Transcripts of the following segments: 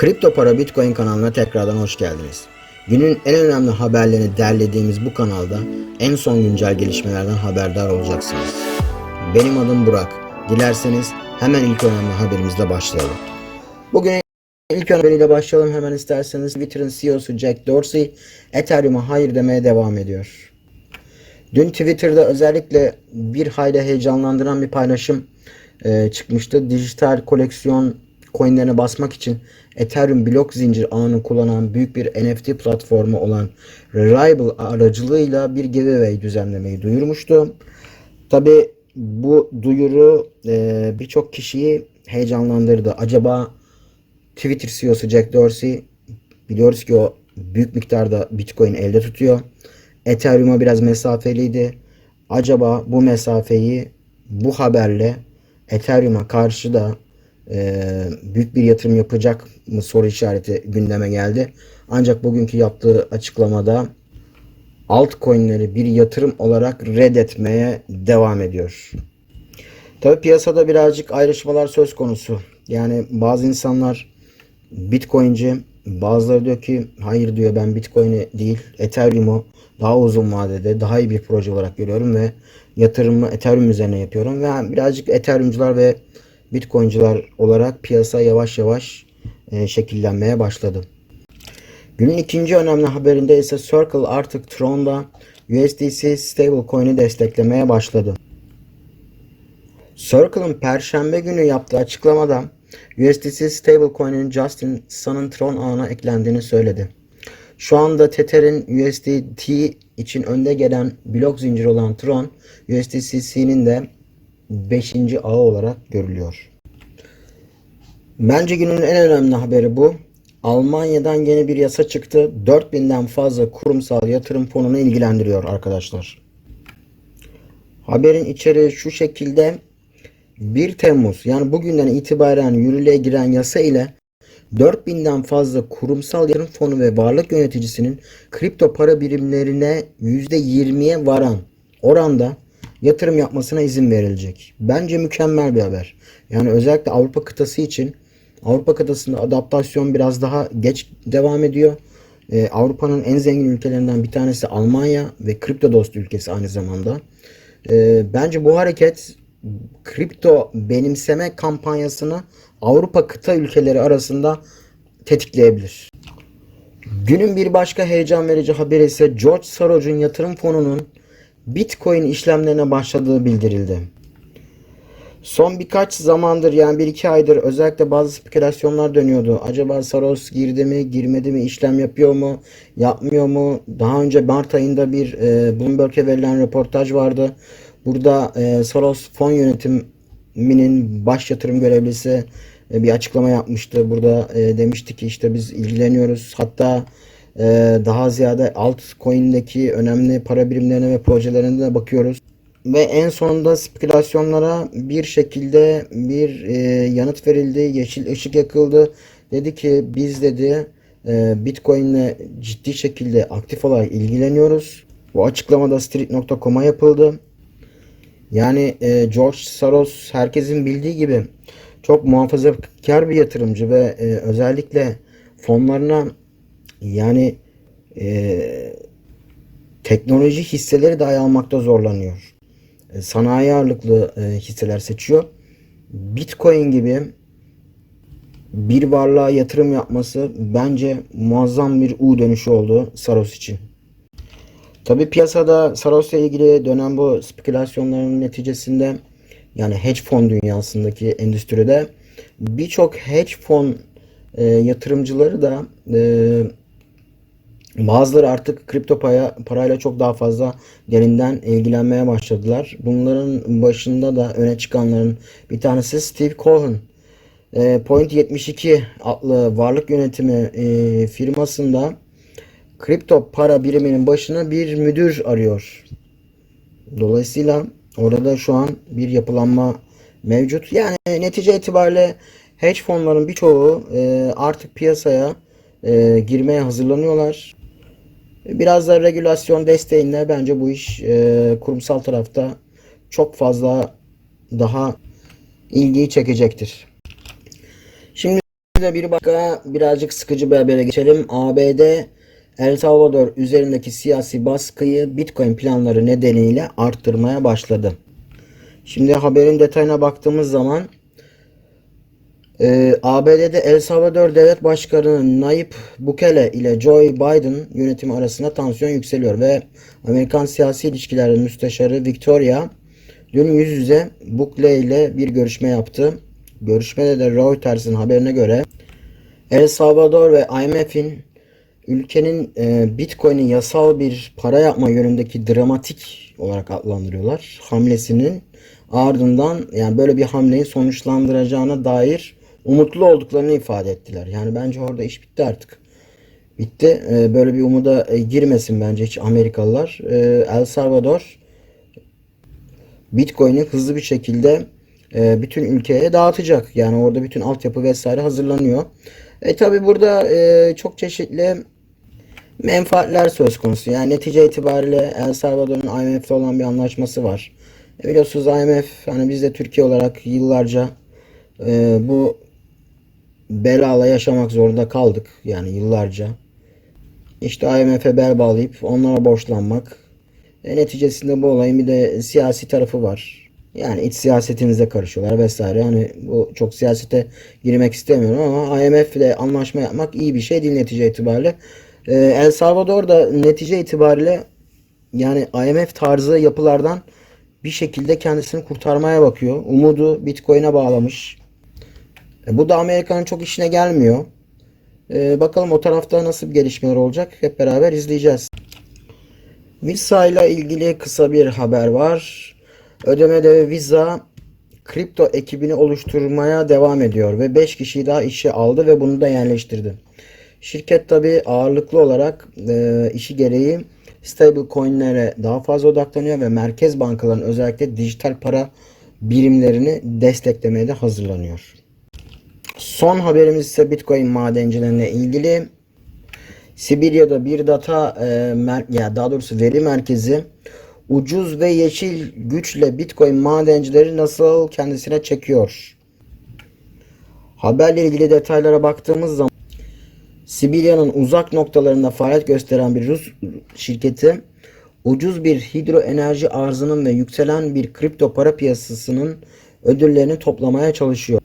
Kripto Para Bitcoin kanalına tekrardan hoş geldiniz. Günün en önemli haberlerini derlediğimiz bu kanalda en son güncel gelişmelerden haberdar olacaksınız. Benim adım Burak. Dilerseniz hemen ilk önemli haberimizle başlayalım. Bugün ilk haberiyle başlayalım hemen isterseniz. Twitter'ın CEO'su Jack Dorsey Ethereum'a hayır demeye devam ediyor. Dün Twitter'da özellikle bir hayli heyecanlandıran bir paylaşım e, çıkmıştı. Dijital koleksiyon coinlerine basmak için Ethereum blok zincir ağını kullanan büyük bir NFT platformu olan Rarible aracılığıyla bir giveaway düzenlemeyi duyurmuştu. Tabi bu duyuru e, birçok kişiyi heyecanlandırdı. Acaba Twitter CEO'su Jack Dorsey biliyoruz ki o büyük miktarda Bitcoin elde tutuyor. Ethereum'a biraz mesafeliydi. Acaba bu mesafeyi bu haberle Ethereum'a karşı da büyük bir yatırım yapacak mı soru işareti gündeme geldi. Ancak bugünkü yaptığı açıklamada altcoin'leri bir yatırım olarak reddetmeye devam ediyor. Tabi piyasada birazcık ayrışmalar söz konusu. Yani bazı insanlar Bitcoin'ci, bazıları diyor ki hayır diyor ben Bitcoin'i değil Ethereum'u daha uzun vadede daha iyi bir proje olarak görüyorum ve yatırımımı Ethereum üzerine yapıyorum ve birazcık Ethereum'cular ve Bitcoin'ciler olarak piyasa yavaş yavaş e, şekillenmeye başladı. Günün ikinci önemli haberinde ise Circle artık Tron'da USDC stablecoin'i desteklemeye başladı. Circle'ın perşembe günü yaptığı açıklamada USDC stablecoin'in Justin Sun'ın Tron ağına eklendiğini söyledi. Şu anda Tether'in USDT için önde gelen blok zinciri olan Tron, USDC'nin de 5. ağı olarak görülüyor. Bence günün en önemli haberi bu. Almanya'dan yeni bir yasa çıktı. 4000'den fazla kurumsal yatırım fonunu ilgilendiriyor arkadaşlar. Haberin içeriği şu şekilde 1 Temmuz yani bugünden itibaren yürürlüğe giren yasa ile 4000'den fazla kurumsal yatırım fonu ve varlık yöneticisinin kripto para birimlerine %20'ye varan oranda yatırım yapmasına izin verilecek. Bence mükemmel bir haber. Yani özellikle Avrupa kıtası için Avrupa kıtasında adaptasyon biraz daha geç devam ediyor. Ee, Avrupa'nın en zengin ülkelerinden bir tanesi Almanya ve kripto dost ülkesi aynı zamanda. Ee, bence bu hareket kripto benimseme kampanyasını Avrupa kıta ülkeleri arasında tetikleyebilir. Günün bir başka heyecan verici haberi ise George Soros'un yatırım fonunun Bitcoin işlemlerine başladığı bildirildi. Son birkaç zamandır yani bir iki aydır özellikle bazı spekülasyonlar dönüyordu. Acaba Soros girdi mi, girmedi mi, işlem yapıyor mu, yapmıyor mu? Daha önce Mart ayında bir e, Bloomberg'e verilen röportaj vardı. Burada e, Soros fon yönetiminin baş yatırım görevlisi e, bir açıklama yapmıştı. Burada e, demişti ki işte biz ilgileniyoruz. Hatta daha ziyade altcoin'deki önemli para birimlerine ve projelerine de bakıyoruz. Ve en sonunda spekülasyonlara bir şekilde bir e, yanıt verildi. Yeşil ışık yakıldı. Dedi ki biz dedi e, Bitcoin'le ciddi şekilde aktif olarak ilgileniyoruz. Bu açıklamada street.com'a yapıldı. Yani e, George Soros herkesin bildiği gibi çok muhafazakar bir yatırımcı ve özellikle fonlarına yani e, teknoloji hisseleri dahi almakta zorlanıyor. E, sanayi ağırlıklı e, hisseler seçiyor. Bitcoin gibi bir varlığa yatırım yapması bence muazzam bir U dönüşü oldu Saros için. Tabi piyasada Saros'la ilgili dönen bu spekülasyonların neticesinde yani hedge fon dünyasındaki endüstride birçok hedge fon e, yatırımcıları da e, bazıları artık kripto paya, parayla çok daha fazla derinden ilgilenmeye başladılar. Bunların başında da öne çıkanların bir tanesi Steve Cohen. E, Point 72 adlı varlık yönetimi e, firmasında kripto para biriminin başına bir müdür arıyor. Dolayısıyla orada şu an bir yapılanma mevcut. Yani netice itibariyle hedge fonların birçoğu e, artık piyasaya e, girmeye hazırlanıyorlar. Biraz da regülasyon desteğiyle bence bu iş e, kurumsal tarafta çok fazla daha ilgiyi çekecektir. Şimdi Ve bir başka birazcık sıkıcı bir habere geçelim. ABD El Salvador üzerindeki siyasi baskıyı Bitcoin planları nedeniyle arttırmaya başladı. Şimdi haberin detayına baktığımız zaman e, ABD'de El Salvador Devlet Başkanı Nayib Bukele ile Joe Biden yönetimi arasında tansiyon yükseliyor ve Amerikan siyasi ilişkiler müsteşarı Victoria dün yüz yüze Bukele ile bir görüşme yaptı. Görüşmede de Reuters'ın haberine göre El Salvador ve IMF'in ülkenin e, Bitcoin'i yasal bir para yapma yönündeki dramatik olarak adlandırıyorlar. Hamlesinin ardından yani böyle bir hamleyi sonuçlandıracağına dair umutlu olduklarını ifade ettiler. Yani bence orada iş bitti artık. Bitti. E, böyle bir umuda e, girmesin bence hiç Amerikalılar. E, El Salvador Bitcoin'i hızlı bir şekilde e, bütün ülkeye dağıtacak. Yani orada bütün altyapı vesaire hazırlanıyor. E tabi burada e, çok çeşitli menfaatler söz konusu. Yani netice itibariyle El Salvador'un IMF'le olan bir anlaşması var. E, biliyorsunuz IMF hani biz de Türkiye olarak yıllarca bu belala yaşamak zorunda kaldık. Yani yıllarca. İşte IMF'e bel bağlayıp onlara borçlanmak. E, neticesinde bu olayın bir de siyasi tarafı var. Yani iç siyasetinize karışıyorlar vesaire. Hani bu çok siyasete girmek istemiyorum ama IMF ile anlaşma yapmak iyi bir şey değil netice itibariyle. Ee, El Salvador da netice itibariyle yani IMF tarzı yapılardan bir şekilde kendisini kurtarmaya bakıyor. Umudu Bitcoin'e bağlamış. E, bu da Amerika'nın çok işine gelmiyor. E, bakalım o tarafta nasıl bir gelişmeler olacak hep beraber izleyeceğiz. Visa ile ilgili kısa bir haber var. Ödemede ve Visa kripto ekibini oluşturmaya devam ediyor ve 5 kişiyi daha işe aldı ve bunu da yerleştirdi. Şirket tabi ağırlıklı olarak e, işi gereği stable coinlere daha fazla odaklanıyor ve merkez bankaların özellikle dijital para birimlerini desteklemeye de hazırlanıyor. Son haberimiz ise Bitcoin madencilerine ilgili. Sibirya'da bir data e, ya daha doğrusu veri merkezi ucuz ve yeşil güçle Bitcoin madencileri nasıl kendisine çekiyor? Haberle ilgili detaylara baktığımız zaman Sibirya'nın uzak noktalarında faaliyet gösteren bir Rus şirketi ucuz bir hidroenerji arzının ve yükselen bir kripto para piyasasının ödüllerini toplamaya çalışıyor.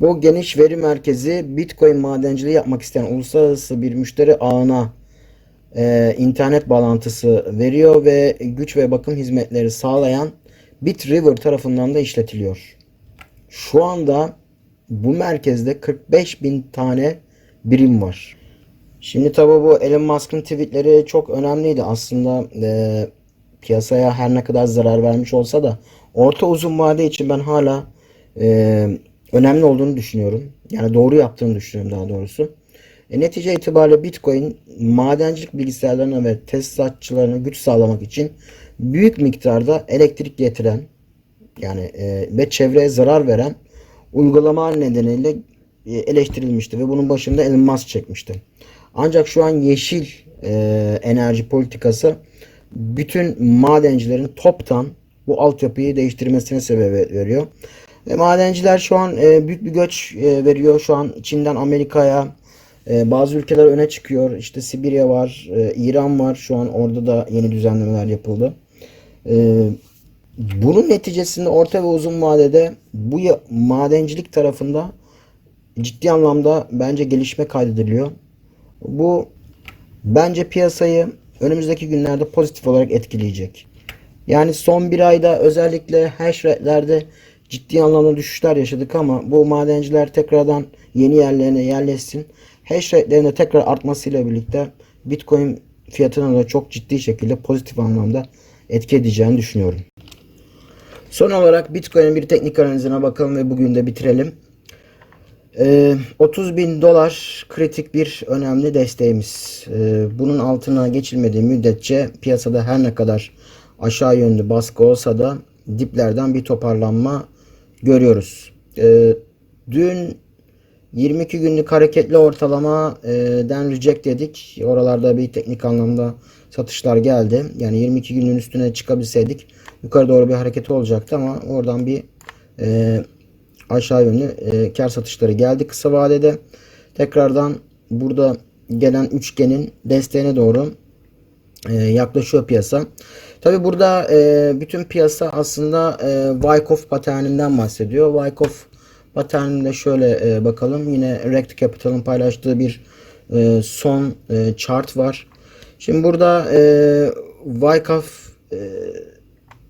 Bu geniş veri merkezi Bitcoin madenciliği yapmak isteyen uluslararası bir müşteri ağına e, internet bağlantısı veriyor ve güç ve bakım hizmetleri sağlayan BitRiver tarafından da işletiliyor. Şu anda bu merkezde 45 bin tane birim var. Şimdi tabi bu Elon Musk'ın tweetleri çok önemliydi. Aslında e, piyasaya her ne kadar zarar vermiş olsa da orta uzun vade için ben hala e, önemli olduğunu düşünüyorum. Yani doğru yaptığını düşünüyorum daha doğrusu. E, netice itibariyle Bitcoin madencilik bilgisayarlarına ve tesisatçılarına güç sağlamak için büyük miktarda elektrik getiren yani e, ve çevreye zarar veren uygulama nedeniyle e, eleştirilmişti ve bunun başında Elon Musk çekmişti. Ancak şu an yeşil e, enerji politikası bütün madencilerin toptan bu altyapıyı değiştirmesine sebep veriyor. Ve madenciler şu an e, büyük bir göç e, veriyor. Şu an Çin'den Amerika'ya e, bazı ülkeler öne çıkıyor. İşte Sibirya var, e, İran var. Şu an orada da yeni düzenlemeler yapıldı. E, bunun neticesinde orta ve uzun vadede bu madencilik tarafında ciddi anlamda bence gelişme kaydediliyor. Bu bence piyasayı önümüzdeki günlerde pozitif olarak etkileyecek. Yani son bir ayda özellikle hash rate'lerde ciddi anlamda düşüşler yaşadık ama bu madenciler tekrardan yeni yerlerine yerleşsin. Hash rate'lerinde tekrar artmasıyla birlikte Bitcoin fiyatına da çok ciddi şekilde pozitif anlamda etki edeceğini düşünüyorum. Son olarak Bitcoin'in bir teknik analizine bakalım ve bugün de bitirelim. Ee, 30 bin dolar kritik bir önemli desteğimiz. Ee, bunun altına geçilmediği müddetçe piyasada her ne kadar aşağı yönlü baskı olsa da diplerden bir toparlanma görüyoruz. Ee, dün 22 günlük hareketli ortalama e, reject dedik. Oralarda bir teknik anlamda satışlar geldi. Yani 22 günün üstüne çıkabilseydik yukarı doğru bir hareket olacaktı ama oradan bir e, aşağı yönlü e, kar satışları geldi kısa vadede. Tekrardan burada gelen üçgenin desteğine doğru e, yaklaşıyor piyasa. Tabi burada e, bütün piyasa aslında e, Wyckoff paterninden bahsediyor. Wyckoff paterninde şöyle e, bakalım. Yine Rect Capital'ın paylaştığı bir e, son e, chart var. Şimdi burada e, Wyckoff e,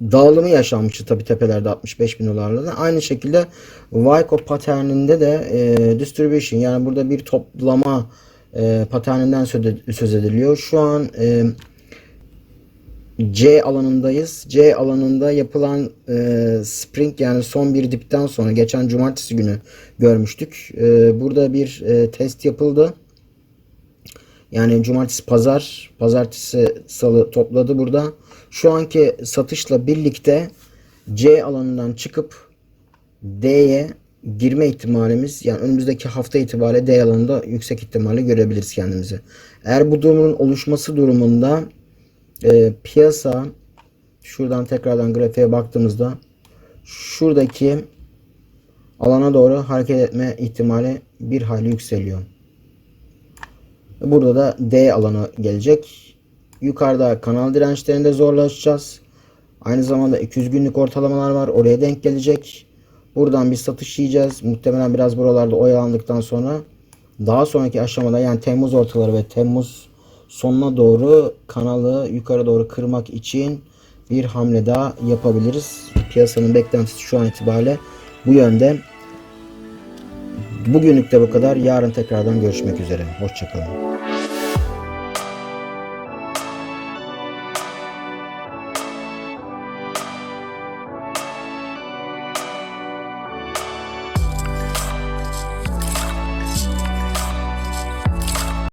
dağılımı yaşanmıştı tabi tepelerde 65 bin dolarlarda. Aynı şekilde Wyckoff paterninde de e, distribution yani burada bir toplama e, paterninden söz, ediliyor. Şu an e, C alanındayız. C alanında yapılan e, spring yani son bir dipten sonra geçen cumartesi günü görmüştük. E, burada bir e, test yapıldı. Yani cumartesi pazar, pazartesi salı topladı burada. Şu anki satışla birlikte C alanından çıkıp D'ye girme ihtimalimiz yani önümüzdeki hafta itibariyle D alanında yüksek ihtimalle görebiliriz kendimizi. Eğer bu durumun oluşması durumunda e, piyasa şuradan tekrardan grafiğe baktığımızda şuradaki alana doğru hareket etme ihtimali bir hayli yükseliyor. Burada da D alanı gelecek. Yukarıda kanal dirençlerinde zorlaşacağız. Aynı zamanda 200 günlük ortalamalar var. Oraya denk gelecek. Buradan bir satış yiyeceğiz. Muhtemelen biraz buralarda oyalandıktan sonra daha sonraki aşamada yani Temmuz ortaları ve Temmuz sonuna doğru kanalı yukarı doğru kırmak için bir hamle daha yapabiliriz. Piyasanın beklentisi şu an itibariyle bu yönde. Bugünlük de bu kadar. Yarın tekrardan görüşmek üzere. Hoşçakalın.